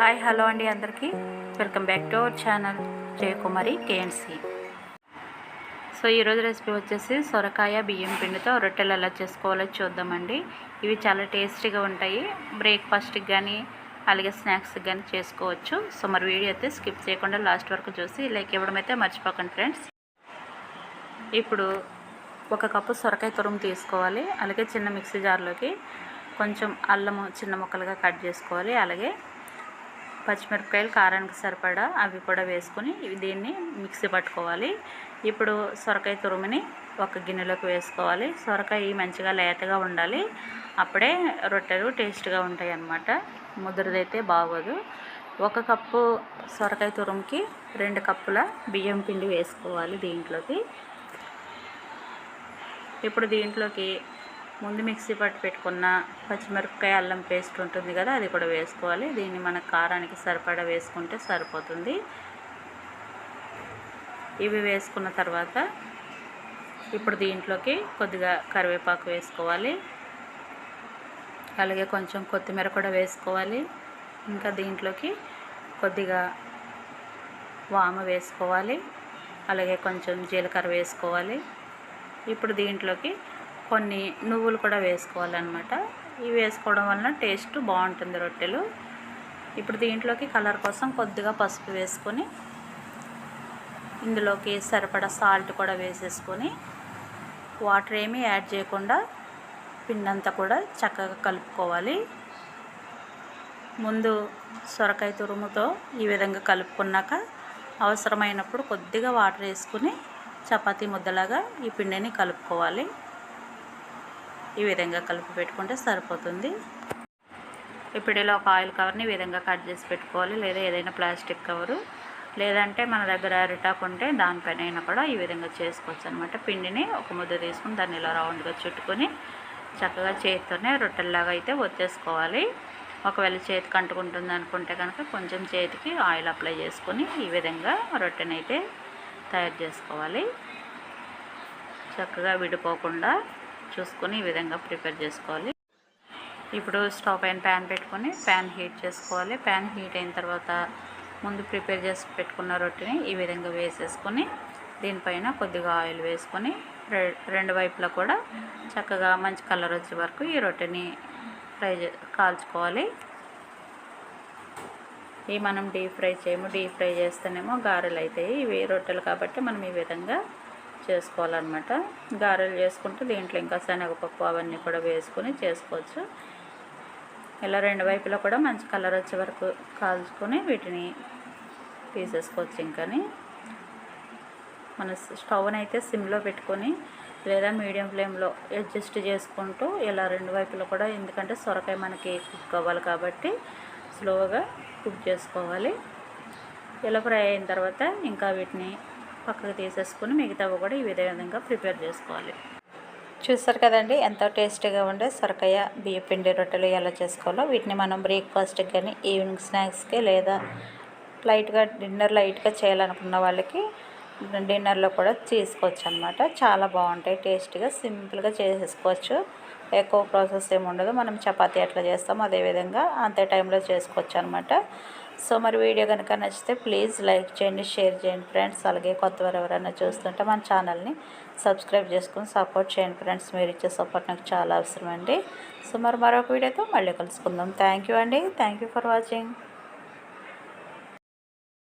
Hi hello అండి అందరికీ. Welcome back to our channel Jayakumari KNC so. ఈరోజు recipe వచ్చేసి సొరకాయ బియ్యం పిండితో రొట్టెలు ఎలా చేసుకోవాలో చూద్దామండి. ఇవి చాలా టేస్టీగా ఉంటాయి. బ్రేక్ఫాస్ట్కి కానీ అలాగే స్నాక్స్కి కానీ చేసుకోవచ్చు. సో మరి వీడియో అయితే స్కిప్ చేయకుండా లాస్ట్ వరకు చూసి లైక్ ఇవ్వడం అయితే మర్చిపోకండి ఫ్రెండ్స్. ఇప్పుడు ఒక కప్పు సొరకాయ తురుము తీసుకోవాలి. అలాగే చిన్న మిక్సీ జార్లోకి కొంచెం అల్లము చిన్న ముక్కలుగా కట్ చేసుకోవాలి. అలాగే పచ్చిమిరపకాయలు కారానికి సరిపడా అవి కూడా వేసుకొని దీన్ని మిక్సీ పట్టుకోవాలి. ఇప్పుడు సొరకాయ తురుముని ఒక గిన్నెలోకి వేసుకోవాలి. సొరకాయ మంచిగా లేతగా ఉండాలి. అప్పుడే రొట్టెలు టేస్ట్గా ఉంటాయి అన్నమాట ముద్రదైతే బాగోదు. ఒక కప్పు సొరకాయ తురుముకి రెండు కప్పుల బియ్యం పిండి వేసుకోవాలి దీంట్లోకి. ఇప్పుడు దీంట్లోకి ముందు మిక్సీ పట్టి పెట్టుకున్న పచ్చిమిరపకాయ అల్లం పేస్ట్ ఉంటుంది కదా అది కూడా వేసుకోవాలి. దీన్ని మన కారానికి సరిపడా వేసుకుంటే సరిపోతుంది. ఇవి వేసుకున్న తర్వాత ఇప్పుడు దీంట్లోకి కొద్దిగా కరివేపాకు వేసుకోవాలి. అలాగే కొంచెం కొత్తిమీర కూడా వేసుకోవాలి. ఇంకా దీంట్లోకి కొద్దిగా వామ వేసుకోవాలి. అలాగే కొంచెం జీలకర్ర వేసుకోవాలి. ఇప్పుడు దీంట్లోకి కొన్ని నువ్వులు కూడా వేసుకోవాలన్నమాట. ఇవి వేసుకోవడం వలన టేస్ట్ బాగుంటుంది రొట్టెలు. ఇప్పుడు దీంట్లోకి కలర్ కోసం కొద్దిగా పసుపు వేసుకొని ఇందులోకి సరిపడా సాల్ట్ కూడా వేసేసుకొని వాటర్ ఏమీ యాడ్ చేయకుండా పిండంతా కూడా చక్కగా కలుపుకోవాలి. ముందు సొరకాయ తురుముతో ఈ విధంగా కలుపుకున్నాక అవసరమైనప్పుడు కొద్దిగా వాటర్ వేసుకుని చపాతీ ముద్దలాగా ఈ పిండిని కలుపుకోవాలి. ఈ విధంగా కలిపి పెట్టుకుంటే సరిపోతుంది. ఇప్పుడు ఇలా ఒక ఆయిల్ కవర్ని ఈ విధంగా కట్ చేసి పెట్టుకోవాలి. లేదా ఏదైనా ప్లాస్టిక్ కవరు లేదంటే మన దగ్గర అరిటాకు ఉంటే దానిపైన అయినా కూడా ఈ విధంగా చేసుకోవచ్చు అనమాట పిండిని ఒక ముద్ద తీసుకుని దాన్ని ఇలా రౌండ్గా చుట్టుకొని చక్కగా చేతితోనే రొట్టెల్లాగా అయితే వచ్చేసుకోవాలి ఒకవేళ చేతికి అంటుకుంటుంది అనుకుంటే కనుక కొంచెం చేతికి ఆయిల్ అప్లై చేసుకొని ఈ విధంగా రొట్టెని అయితే తయారు చేసుకోవాలి. చక్కగా విడిపోకుండా చూసుకొని ఈ విధంగా ప్రిపేర్ చేసుకోవాలి. ఇప్పుడు స్టవ్ పైన ప్యాన్ పెట్టుకొని ప్యాన్ హీట్ చేసుకోవాలి. ప్యాన్ హీట్ అయిన తర్వాత ముందు ప్రిపేర్ చేసి పెట్టుకున్న రొట్టెని ఈ విధంగా వేసేసుకొని దీనిపైన కొద్దిగా ఆయిల్ వేసుకొని రెండు వైపులా కూడా చక్కగా మంచి కలర్ వచ్చే వరకు ఈ రొట్టెని ఫ్రై కాల్చుకోవాలి. ఇవి మనం డీప్ ఫ్రై చేయము. డీప్ ఫ్రై చేస్తేనేమో గారెలు అవుతాయి ఇవి రొట్టెలు కాబట్టి మనం ఈ విధంగా చేసుకోవాలన్నమాట. గారెలు చేసుకుంటే దీంట్లో ఇంకా శనగపప్పు అవన్నీ కూడా వేసుకొని చేసుకోవచ్చు. ఇలా రెండు వైపులో కూడా మంచి కలర్ వచ్చే వరకు కాల్చుకొని వీటిని తీసేసుకోవచ్చు ఇంకాని. మన స్టవ్ని అయితే సిమ్లో పెట్టుకొని లేదా మీడియం ఫ్లేమ్లో అడ్జస్ట్ చేసుకుంటూ ఇలా రెండు వైపులో కూడా ఎందుకంటే సొరకాయ మనకి కుక్ అవ్వాలి కాబట్టి స్లోగా కుక్ చేసుకోవాలి. ఇలా ఫ్రై అయిన తర్వాత ఇంకా వీటిని పక్కకు తీసేసుకుని మిగతావి కూడా ఈ విధంగా ప్రిపేర్ చేసుకోవాలి. చూస్తారు కదండి ఎంతో టేస్టీగా ఉండే సొరకాయ బియ్య పిండి రొట్టెలు ఎలా చేసుకోవాలో. వీటిని మనం బ్రేక్ఫాస్ట్కి కానీ ఈవినింగ్ స్నాక్స్కి లేదా లైట్గా డిన్నర్ లైట్గా చేయాలనుకున్న వాళ్ళకి డిన్నర్లో కూడా తీసుకోవచ్చు అనమాట చాలా బాగుంటాయి టేస్టీగా సింపుల్గా చేసేసుకోవచ్చు ఎక్కువ ప్రాసెస్ ఏమి ఉండదు. మనం చపాతీ ఎట్లా చేస్తామో అదేవిధంగా అంతే టైంలో చేసుకోవచ్చు అనమాట సో మరి వీడియో కనుక నచ్చితే ప్లీజ్ లైక్ చేయండి షేర్ చేయండి ఫ్రెండ్స్. అలాగే కొత్తవారు ఎవరైనా చూస్తుంటే మన ఛానల్ని సబ్స్క్రైబ్ చేసుకుని సపోర్ట్ చేయండి ఫ్రెండ్స్. మీరు ఇచ్చే సపోర్ట్ నాకు చాలా అవసరం అండి సో మరి మరొక వీడియోతో మళ్ళీ కలుసుకుందాం. థ్యాంక్ యూ అండి. Thank you for watching.